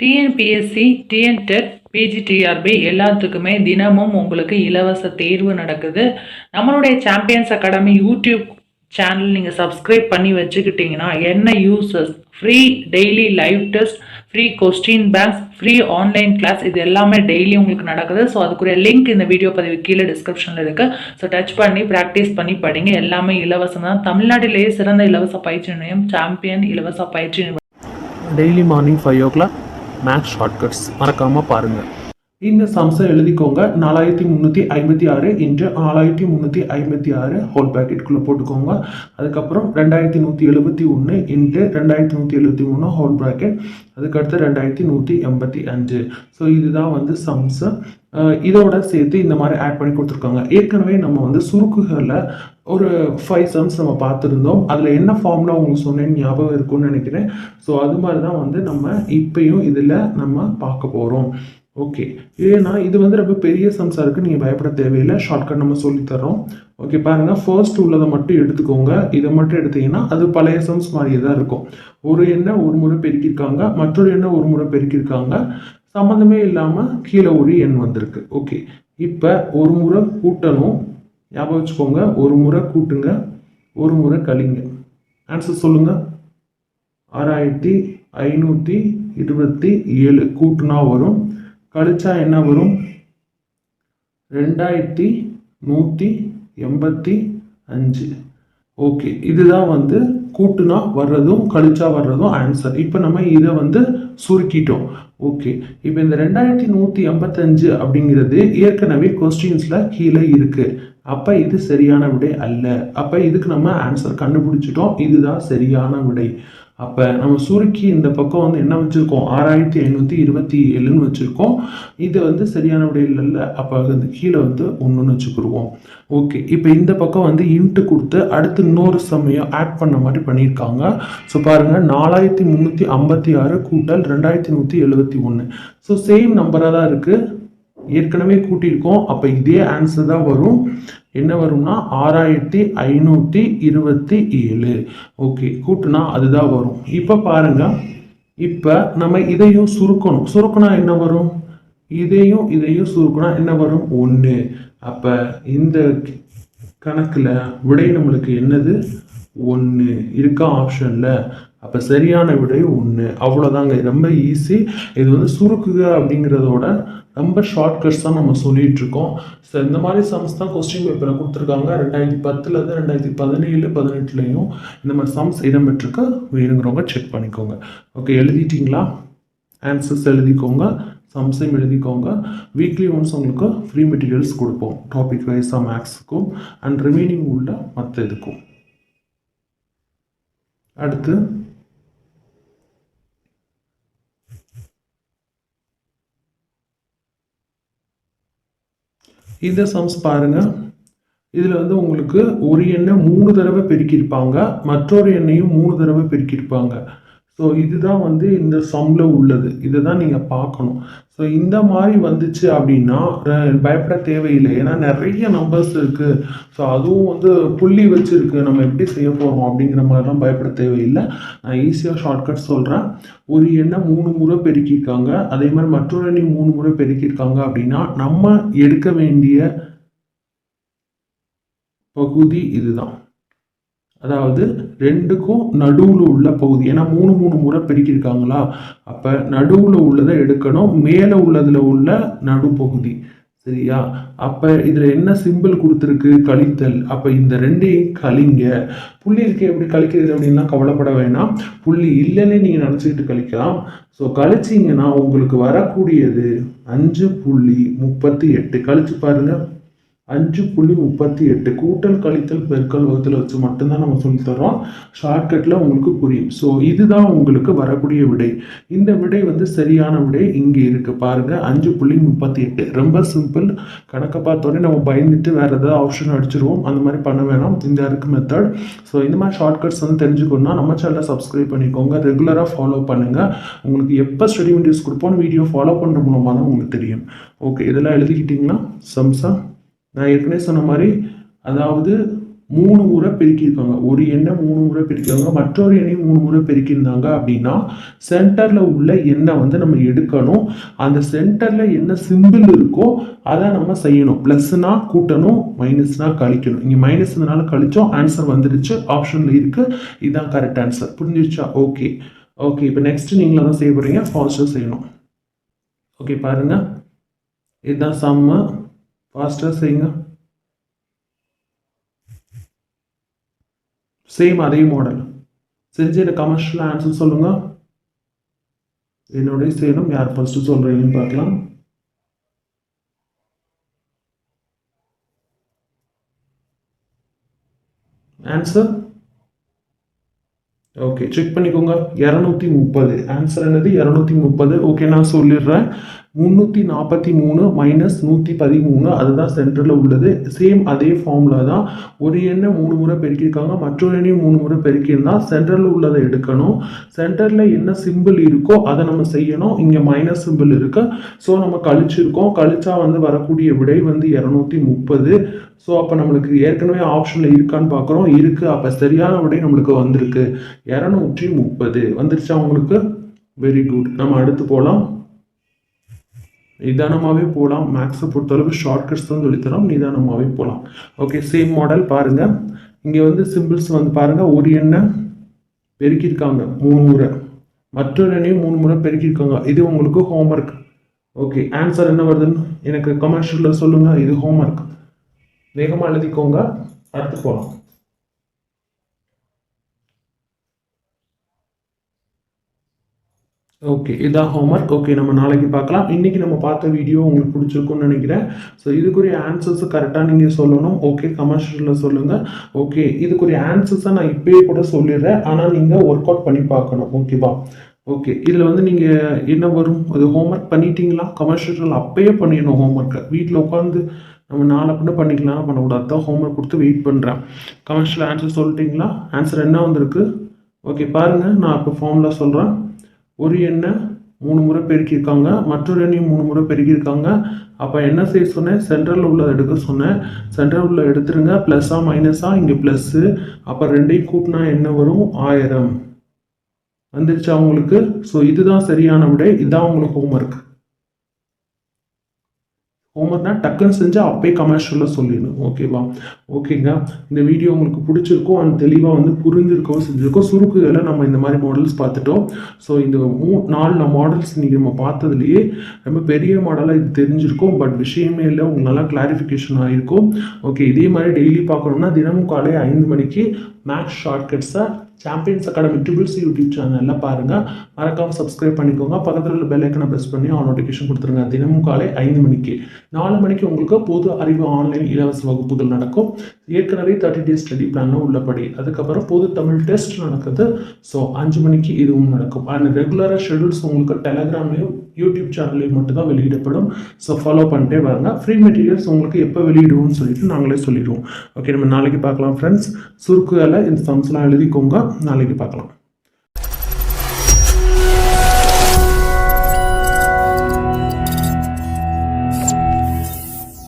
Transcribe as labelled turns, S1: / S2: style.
S1: TNPSC TNTET PGTRB எல்லாத்துக்குமே தினமும் உங்களுக்கு இலவச தேர்வு நடக்குது. நம்மளுடைய சாம்பியன்ஸ் அகாடமி யூடியூப் சேனல் நீங்கள் சப்ஸ்கிரைப் பண்ணி வச்சுக்கிட்டிங்கன்னா என்ன uses free daily live test free question banks free online class இது எல்லாமே டெய்லி உங்களுக்கு நடக்குது. ஸோ அதுக்குரிய லிங்க் இந்த வீடியோ பதிவு கீழே டிஸ்கிரிப்ஷனில் இருக்குது ஸோ டச் பண்ணி ப்ராக்டிஸ் பண்ணி படிங்க. எல்லாமே இலவசம் தான். தமிழ்நாட்டிலேயே சிறந்த இலவச பயிற்சி நிலையம் சாம்பியன் இலவச பயிற்சி நிலையம்.
S2: Daily morning five o'clock maths shortcuts மறக்காமல் பாருங்கள் இந்த சம்ஸை எழுதிக்கோங்க. நாலாயிரத்தி முந்நூற்றி ஐம்பத்தி ஆறு இன்று நாலாயிரத்தி முந்நூற்றி ஐம்பத்தி ஆறு ஹோல் பேக்கெட்குள்ளே போட்டுக்கோங்க. அதுக்கப்புறம் ரெண்டாயிரத்தி நூற்றி எழுபத்தி ஒன்று இன்று ரெண்டாயிரத்தி நூற்றி எழுபத்தி மூணு ஹோல் ப்ராக்கெட் அதுக்கடுத்து ரெண்டாயிரத்தி நூற்றி எண்பத்தி அஞ்சு. ஸோ இதுதான் வந்து சம்ஸு இதோட சேர்த்து இந்த மாதிரி ஆட் பண்ணி கொடுத்துருக்காங்க. ஏற்கனவே நம்ம வந்து சுருக்குகளில் ஒரு ஃபைவ் சம்ஸ் நம்ம பார்த்துருந்தோம். அதில் என்ன ஃபார்முலா உங்களுக்கு சொன்னேன்னு ஞாபகம் இருக்கும்னு நினைக்கிறேன். ஸோ அது மாதிரி தான் வந்து நம்ம இப்பயும் இதில் நம்ம பார்க்க போகிறோம் ஓகே ஏன்னா இது வந்து ரொம்ப பெரிய சம்ஸாக இருக்குது நீங்கள் பயப்பட தேவையில்லை. ஷார்ட்கட் நம்ம சொல்லித்தரோம் ஓகே பாருங்கள் ஃபர்ஸ்ட் உள்ளதை மட்டும் எடுத்துக்கோங்க. இதை மட்டும் எடுத்தீங்கன்னா அது பழைய சம்ஸ் மாதிரியே தான் இருக்கும். ஒரு எண்ணெய் ஒரு முறை பெருக்கியிருக்காங்க. மற்றொரு எண்ணெய் ஒரு முறை பெருக்கியிருக்காங்க. சம்மந்தமே இல்லாமல் கீழே ஒரு எண் வந்திருக்கு. ஓகே இப்போ ஒரு முறை கூட்டணும். ஞாபகம் வச்சுக்கோங்க. ஒரு முறை கூட்டுங்க. ஒரு முறை கழிங்க. ஆன்சர் சொல்லுங்கள் ஆறாயிரத்தி ஐநூற்றி இருபத்தி ஏழு கூட்டுனா வரும். கழிச்சா என்ன வரும்? ரெண்டாயிரத்தி நூற்றி எண்பத்தி அஞ்சு. ஓகே இதுதான் வந்து கூட்டுனா வர்றதும் கழிச்சா வர்றதும் ஆன்சர் இப்போ நம்ம இதை வந்து சுருக்கிட்டோம். ஓகே இப்போ இந்த ரெண்டாயிரத்தி நூற்றி எண்பத்தஞ்சு அப்படிங்கிறது ஏற்கனவே கொஸ்டின்ஸில் கீழே இருக்குது அப்போ இது சரியான விடை அல்ல. அப்போ இதுக்கு நம்ம ஆன்சர் கண்டுபிடிச்சிட்டோம். இதுதான் சரியான விடை. அப்போ நம்ம சுருக்கி இந்த பக்கம் வந்து என்ன வச்சுருக்கோம்? ஆறாயிரத்தி ஐநூற்றி இருபத்தி ஏழுன்னு வச்சுருக்கோம். இது வந்து சரியான விடையில் இல்லை அப்போ வந்து கீழே வந்து ஒன்றுன்னு வச்சுக்கிடுவோம் ஓகே. இப்போ இந்த பக்கம் வந்து இன்ட்டு கொடுத்து அடுத்து இன்னொரு சமயம் ஆட் பண்ண மாதிரி பண்ணியிருக்காங்க. ஸோ பாருங்கள் நாலாயிரத்தி முந்நூற்றி ஐம்பத்தி ஆறு கூட்டல் ரெண்டாயிரத்தி நூற்றி எழுபத்தி ஒன்று ஸோ சேம் நம்பராக தான் இருக்குது ஏற்கனவே கூட்டியிருக்கோம். அப்போ இதே ஆன்சர் தான் வரும். என்ன வரும்னா ஆறாயிரத்தி ஐநூற்றி இருபத்தி ஏழு. ஓகே கூட்டுனா அதுதான் வரும். இப்போ பாருங்க இப்போ நம்ம இதையும் சுருக்கணும். சுருக்கினா என்ன வரும்? இதையும் இதையும் சுருக்கினா என்ன வரும்? ஒன்று அப்போ இந்த கணக்கில் விடை நம்மளுக்கு என்னது? ஒன்று இருக்கா ஆப்ஷனில் அப்போ சரியான விடை ஒன்று அவ்வளோதாங்க ரொம்ப ஈஸி இது வந்து சுருக்குக அப்படிங்கிறதோட ரொம்ப ஷார்ட்கட்ஸ் தான் நம்ம சொல்லிகிட்டு இருக்கோம் ஸோ இந்த மாதிரி சம்ஸ் தான் கொஸ்டின் பேப்பரில் கொடுத்துருக்காங்க. ரெண்டாயிரத்தி பத்துலேருந்து ரெண்டாயிரத்தி பதினேழு பதினெட்டுலையும் இந்த மாதிரி சம்ஸ் இடம்பெற்றிருக்க. வேணுங்கிறவங்க செக் பண்ணிக்கோங்க. ஓகே எழுதிட்டிங்களா? ஆன்சர்ஸ் எழுதிக்கோங்க. சம்ஸையும் எழுதிக்கோங்க. வீக்லி ஒன்ஸ் உங்களுக்கு ஃப்ரீ மெட்டீரியல்ஸ் கொடுப்போம். டாபிக் வைஸாக மேக்ஸுக்கும் அண்ட் ரிமைனிங் உள்ள மற்ற இதுக்கும். அடுத்து இந்த சம்ஸ் பாருங்க. இதில் வந்து உங்களுக்கு ஒரு எண்ணை மூணு தடவை பெருக்கியிருப்பாங்க. மற்றொரு எண்ணையும் மூணு தடவை பெருக்கியிருப்பாங்க. ஸோ இதுதான் வந்து இந்த சம்மில் உள்ளது. இதை தான் நீங்கள் பார்க்கணும். ஸோ இந்த மாதிரி வந்துச்சு அப்படின்னா பயப்பட தேவையில்லை. ஏன்னா நிறைய நம்பர்ஸ் இருக்குது ஸோ அதுவும் வந்து புள்ளி வச்சுருக்கு. நம்ம எப்படி செய்ய போகிறோம் அப்படிங்கிற மாதிரிலாம் பயப்பட தேவையில்லை. நான் ஈஸியாக ஷார்ட்கட் சொல்கிறேன் ஒரு எண்ணை மூணு முறை பெருக்கியிருக்காங்க. அதே மாதிரி மற்றொரு எண்ணெய் மூணு முறை பெருக்கியிருக்காங்க அப்படின்னா நம்ம எடுக்க வேண்டிய பகுதி இதுதான். அதாவது ரெண்டுக்கும் நடுவில் உள்ள பகுதி ஏன்னா மூணு மூணு முறை பெருக்கியிருக்காங்களா? அப்போ நடுவில் உள்ளதை எடுக்கணும் மேலே உள்ளதில் உள்ள நடுப்பகுதி சரியா? அப்போ இதில் என்ன சிம்பிள் கொடுத்துருக்கு? கழித்தல். அப்போ இந்த ரெண்டையும் கழிங்க. புள்ளி இருக்கு எப்படி கழிக்கிறது அப்படின்லாம் கவலைப்பட வேணாம். புள்ளி இல்லைன்னு நீங்கள் நினச்சிக்கிட்டு கழிக்கலாம். ஸோ கழிச்சிங்கன்னா உங்களுக்கு வரக்கூடியது அஞ்சு புள்ளி முப்பத்தி எட்டு. கழிச்சு பாருங்கள் அஞ்சு புள்ளி முப்பத்தி எட்டு கூட்டல் கழித்தல் பெருக்கல் வகுத்தல் வச்சு மட்டும்தான் நம்ம சொல்லித் தரோம் ஷார்ட்கட்டில் உங்களுக்கு புரியும். ஸோ இதுதான் உங்களுக்கு வரக்கூடிய விடை. இந்த விடை வந்து சரியான விடை இங்கே இருக்குது பாருங்கள் அஞ்சு புள்ளி முப்பத்தி எட்டு. ரொம்ப சிம்பிள் கணக்கை பார்த்தோன்னே நம்ம பயந்துட்டு வேறு ஏதாவது ஆப்ஷன் அடிச்சிருவோம். அந்த மாதிரி பண்ண வேணாம். இந்த இருக்கு மெத்தட் ஸோ இந்த மாதிரி ஷார்ட்கட்ஸ் வந்து தெரிஞ்சுக்கணும்னா நம்ம சேனலை சப்ஸ்கிரைப் பண்ணிக்கோங்க. ரெகுலராக ஃபாலோ பண்ணுங்கள் உங்களுக்கு எப்போ ஸ்டடி வீடியோஸ் கொடுப்போம் வீடியோ ஃபாலோ பண்ணுற மூலமாக தான் உங்களுக்கு தெரியும். ஓகே இதெல்லாம் எழுதிக்கிட்டிங்களா? சம்சா நான் ஏற்கனவே சொன்ன மாதிரி அதாவது மூணு முறை பெருக்கியிருக்காங்க. ஒரு எண்ணை மூணு முறை பெருக்கிருக்காங்க மற்றொரு எண்ணையும் மூணு முறை பெருக்கியிருந்தாங்க அப்படின்னா சென்டரில் உள்ள எண்ணெய் வந்து நம்ம எடுக்கணும். அந்த சென்டரில் என்ன சிம்பிள் இருக்கோ அதை நம்ம செய்யணும். ப்ளஸ்னா கூட்டணும் மைனஸ்னா கழிக்கணும். இங்கே மைனஸ்னால கழிச்சோம் ஆன்சர் வந்துடுச்சு ஆப்ஷனில் இருக்குது இதுதான் கரெக்ட் ஆன்சர் புரிஞ்சிருச்சா? ஓகே ஓகே இப்போ நெக்ஸ்ட் நீங்களாக தான் செய்ய போகிறீங்க ஃபாஸ்ட்டாக செய்யணும். ஓகே பாருங்கள் இதுதான் சம்மு ஃபாஸ்ட்டாக செய்யுங்க சேம் அதே மாடல் செஞ்சு எனக்கு கமர்ஷியல் ஆன்சர் சொல்லுங்க. என்னோடய செய்யணும் யார் ஃபர்ஸ்ட் சொல்றீங்கன்னு பார்க்கலாம். ஆன்சர் ஓகே செக் பண்ணிக்கோங்க. இரநூத்தி முப்பது. ஆன்சர் என்னது? இரநூத்தி முப்பது. ஓகே நான் சொல்லிடுறேன். முந்நூற்றி நாற்பத்தி மூணு மைனஸ் நூற்றி பதிமூணு. அதுதான் சென்டரில் உள்ளது. சேம் அதே ஃபார்முலா தான். ஒரு எண்ணை மூணு முறை பெருக்கியிருக்காங்க. மற்றொரு எண்ணையும் மூணு முறை பெருக்கியிருந்தால் சென்டரில் உள்ளதை எடுக்கணும். சென்டரில் என்ன சிம்பிள் இருக்கோ அதை நம்ம செய்யணும். இங்கே மைனஸ் சிம்பிள் இருக்குது ஸோ நம்ம கழிச்சிருக்கோம். கழிச்சா வந்து வரக்கூடிய விடை வந்து இரநூத்தி முப்பது. ஸோ அப்போ நம்மளுக்கு ஏற்கனவே ஆப்ஷனில் இருக்கான்னு பார்க்குறோம். இருக்குது அப்போ சரியான விடை நம்மளுக்கு வந்திருக்கு. இரநூற்றி முப்பது. வந்துருச்சா உங்களுக்கு? வெரி குட் நம்ம அடுத்து போகலாம் நிதானமாகவே போகலாம் மேக்ஸை பொறுத்தளவு ஷார்ட்கட்ஸ் தான் சொல்லித்தரோம். நிதானமாகவே போகலாம் ஓகே சேம் மாடல் பாருங்கள் இங்கே வந்து சிம்பிள்ஸ் வந்து பாருங்கள் ஒரு எண்ணை பெருக்கியிருக்காங்க. மூணு முறை. மற்றொரு எண்ணையும் மூணு முறை பெருக்கியிருக்காங்க. இது உங்களுக்கு ஹோம்ஒர்க் ஓகே ஆன்சர் என்ன வருதுன்னு எனக்கு கமர்ஷியலில் சொல்லுங்கள் இது ஹோம்ஒர்க் வேகமாக எழுதிக்கோங்க. அடுத்து போகலாம் ஓகே இதான் ஹோம்ஒர்க் ஓகே நம்ம நாளைக்கு பார்க்கலாம். இன்றைக்கி நம்ம பார்த்த வீடியோ உங்களுக்கு பிடிச்சிருக்கும்னு நினைக்கிறேன். ஸோ இதுக்குரிய ஆன்சர்ஸ் கரெக்டாக நீங்கள் சொல்லணும். ஓகே கமர்ஷியலில் சொல்லுங்கள் ஓகே இதுக்குரிய ஆன்சர்ஸை நான் இப்போயே கூட சொல்லிடுறேன். ஆனால் நீங்கள் ஒர்க் அவுட் பண்ணி பார்க்கணும். ஓகேவா ஓகே இதில் வந்து நீங்கள் என்ன வரும்? அது ஹோம்ஒர்க் பண்ணிட்டீங்களா? கமர்ஷியல் அப்பயே பண்ணிடணும் ஹோம்ஒர்க்கை வீட்டில் உட்காந்து நம்ம நாளை கூட பண்ணிக்கலாம். பண்ணக்கூடாது தான் ஹோம்ஒர்க் கொடுத்து வெயிட் பண்ணுறேன் கமர்ஷியல் ஆன்சர் சொல்லிட்டீங்களா? ஆன்சர் என்ன வந்திருக்கு? ஓகே பாருங்கள் நான் இப்போ ஃபார்மில் சொல்கிறேன் ஒரு எண்ணை மூணு முறை பெருக்கியிருக்காங்க. மற்றொரு எண்ணையும் மூணு முறை பெருக்கியிருக்காங்க. அப்போ என்ன செய்ய சொன்னேன்? சென்ட்ரல் உள்ளதை எடுக்க சொன்னேன். சென்ட்ரல் உள்ள எடுத்துருங்க. ப்ளஸ்ஸாக மைனஸாக இங்கே ப்ளஸ்ஸு அப்போ ரெண்டையும் கூட்டினா என்ன வரும்? ஆயிரம். வந்துருச்சா உங்களுக்கு? ஸோ இதுதான் சரியான விடை. இதுதான் உங்களுக்கு ஹோம்ஒர்க் ஹோம்ஒர்க்னா டக்குன்னு செஞ்சால் அப்பயே கமர்ஷியலில் சொல்லிடணும். ஓகேவா ஓகேங்க இந்த வீடியோ உங்களுக்கு பிடிச்சிருக்கும் அண்ட் தெளிவாக வந்து புரிஞ்சிருக்கோ செஞ்சுருக்கோம். சுருக்குகளை நம்ம இந்த மாதிரி மாடல்ஸ் பார்த்துட்டோம். ஸோ இந்த மூ நாலு மாடல்ஸ் இன்றைக்கி நம்ம பார்த்ததுலேயே ரொம்ப பெரிய மாடலாக இது தெரிஞ்சிருக்கும். பட் விஷயமே இல்லை. உங்களுக்கு நல்லா கிளாரிஃபிகேஷன் ஆகிருக்கும் ஓகே இதே மாதிரி டெய்லி பார்க்கணும்னா தினமும் காலை ஐந்து மணிக்கு மேக்ஸ் ஷார்ட்கட்ஸை சாம்பியன்ஸ் அகாடமி ட்ரிபிள்ஸ் யூடியூப் சேனலில் பாருங்கள் மறக்காமல் சப்ஸ்கிரைப் பண்ணிக்கோங்க. பக்கத்தில் உள்ள பெல் ஐக்கனை ப்ரெஸ் பண்ணி ஆல் நோட்டிஃபிகேஷன் கொடுத்துருங்க. தினமும் காலை ஐந்து மணிக்கு. நாலு மணிக்கு உங்களுக்கு பொது அறிவு ஆன்லைன் இலவச வகுப்புகள் நடக்கும். ஏற்கனவே தேர்ட்டி டேஸ் ஸ்டடி பிளானில் உள்ளபடி. அதுக்கப்புறம் பொது தமிழ் டெஸ்ட் நடக்குது. ஸோ அஞ்சு மணிக்கு இதுவும் நடக்கும். அண்ட் ரெகுலராக ஷெடியூல்ஸ் உங்களுக்கு டெலகிராம்லேயும் யூடியூப் சேனலில் மட்டும்தான் வெளியிடப்படும். ஸோ ஃபாலோ பண்ணிட்டே வாங்க ஃப்ரீ மெட்டீரியல்ஸ் உங்களுக்கு எப்போ வெளியிடுவோம்னு சொல்லிட்டு நாங்களே சொல்லிடுவோம். ஓகே நம்ம நாளைக்கு பார்க்கலாம் ஃப்ரெண்ட்ஸ் சுருக்குகளை இந்த சம்ஸ்லாம் எழுதிக்கோங்க. நாளைக்கு பார்க்கலாம்.